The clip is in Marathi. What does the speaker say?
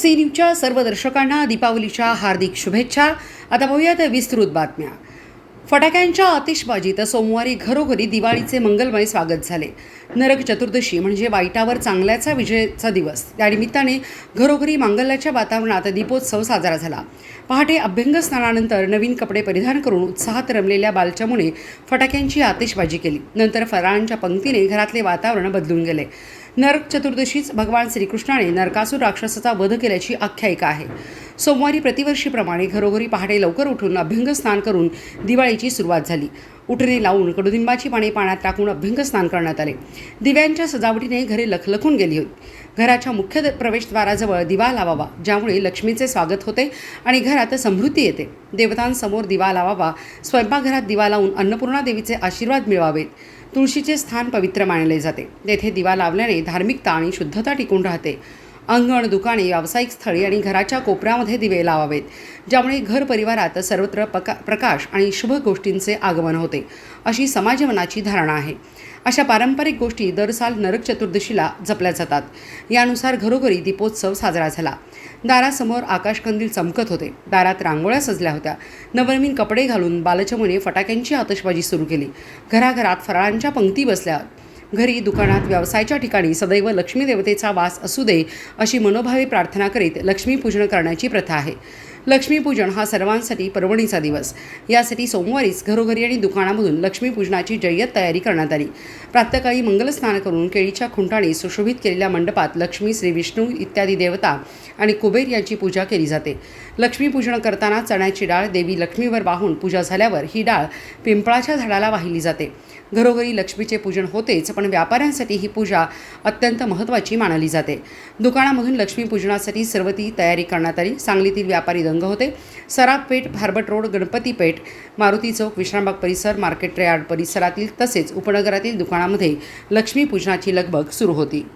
सी न्यूजच्या सर्व दर्शकांना दीपावलीच्या हार्दिक शुभेच्छा. आता पाहूयात विस्तृत बातम्या. फटाक्यांच्या आतिषबाजीत सोमवारी घरोघरी दिवाळीचे मंगलमय स्वागत झाले. नरक चतुर्दशी म्हणजे वाईटावर चांगल्याचा विजयाचा दिवस. त्यानिमित्ताने घरोघरी मांगल्याच्या वातावरणात दीपोत्सव साजरा झाला. पहाटे अभ्यंग स्नानानंतर नवीन कपडे परिधान करून उत्साहात रमलेल्या बालच्यामुने फटाक्यांची आतिषबाजी केली. नंतर फराळांच्या पंक्तीने घरातले वातावरण बदलून गेले. नरक चतुर्दशीच भगवान श्रीकृष्णाने नरकासूर राक्षसाचा वध केल्याची आख्यायिका आहे. सोमवारी प्रतिवर्षीप्रमाणे घरोघरी पहाटे लवकर उठून अभ्यंग स्नान करून दिवाळीची सुरुवात झाली. उठणे लावून कडुलिंबाची पाने पाण्यात टाकून अभ्यंग स्नान करण्यात आले. दिव्यांच्या सजावटीने घरे लखलखून गेली होती. घराच्या मुख्य द- प्रवेशद्वाराजवळ दिवा लावावा ज्यामुळे लक्ष्मीचे स्वागत होते आणि घरात समृद्धी येते. देवतांसमोर दिवा लावावा स्वयंपाकघरात दिवा लावून अन्नपूर्णा देवीचे आशीर्वाद मिळवावेत. तुळशीचे स्थान पवित्र मानले जाते. तेथे दिवा लावल्याने धार्मिकता आणि शुद्धता टिकून राहते. अंगण दुकाने व्यावसायिक स्थळे आणि घराच्या कोपऱ्यामध्ये दिवे लावावेत. ज्यामुळे घर परिवारात सर्वत्र पका प्रकाश आणि शुभ गोष्टींचे आगमन होते अशी समाजमनाची धारणा आहे. अशा पारंपरिक गोष्टी दर साल नरक चतुर्दशीला जपल्या जातात. यानुसार घरोघरी दीपोत्सव साजरा झाला. दारासमोर आकाशकंदील चमकत होते. दारात रांगोळ्या सजल्या होत्या. नवनवीन कपडे घालून बालचमुने फटाक्यांची आतषबाजी सुरू केली. घराघरात फराळांच्या पंक्ती बसल्या. घरी दुकानात व्यवसायाच्या ठिकाणी सदैव लक्ष्मी देवतेचा वास असू दे अशी मनोभावे प्रार्थना करीत लक्ष्मीपूजन करण्याची प्रथा आहे. लक्ष्मीपूजन हा सर्वांसाठी पर्वणीचा दिवस. यासाठी सोमवारीच घरोघरी आणि दुकानामधून लक्ष्मीपूजनाची जय्यत तयारी करण्यात आली. प्रातकाळी मंगलस्नान करून केळीच्या खुंटाने सुशोभित केलेल्या मंडपात लक्ष्मी श्री विष्णू इत्यादी देवता आणि कुबेर यांची पूजा केली जाते. लक्ष्मीपूजन करताना चण्याची डाळ देवी लक्ष्मीवर वाहून पूजा झाल्यावर ही डाळ पिंपळाच्या झाडाला वाहिली जाते. घरोघरी लक्ष्मीचे पूजन होतेच पण व्यापाऱ्यांसाठी ही पूजा अत्यंत महत्त्वाची मानली जाते. दुकानामधून लक्ष्मीपूजनासाठी सर्व ती तयारी करण्यात आली. सांगलीतील व्यापारी दंग होते. सराफ पेठ भारबट रोड गणपती पेठ मारुती चौक विश्रामबाग परिसर मार्केट यार्ड परिसरातील तसेच उपनगरातील दुकानामध्ये लक्ष्मीपूजनाची लगबग सुरू होती.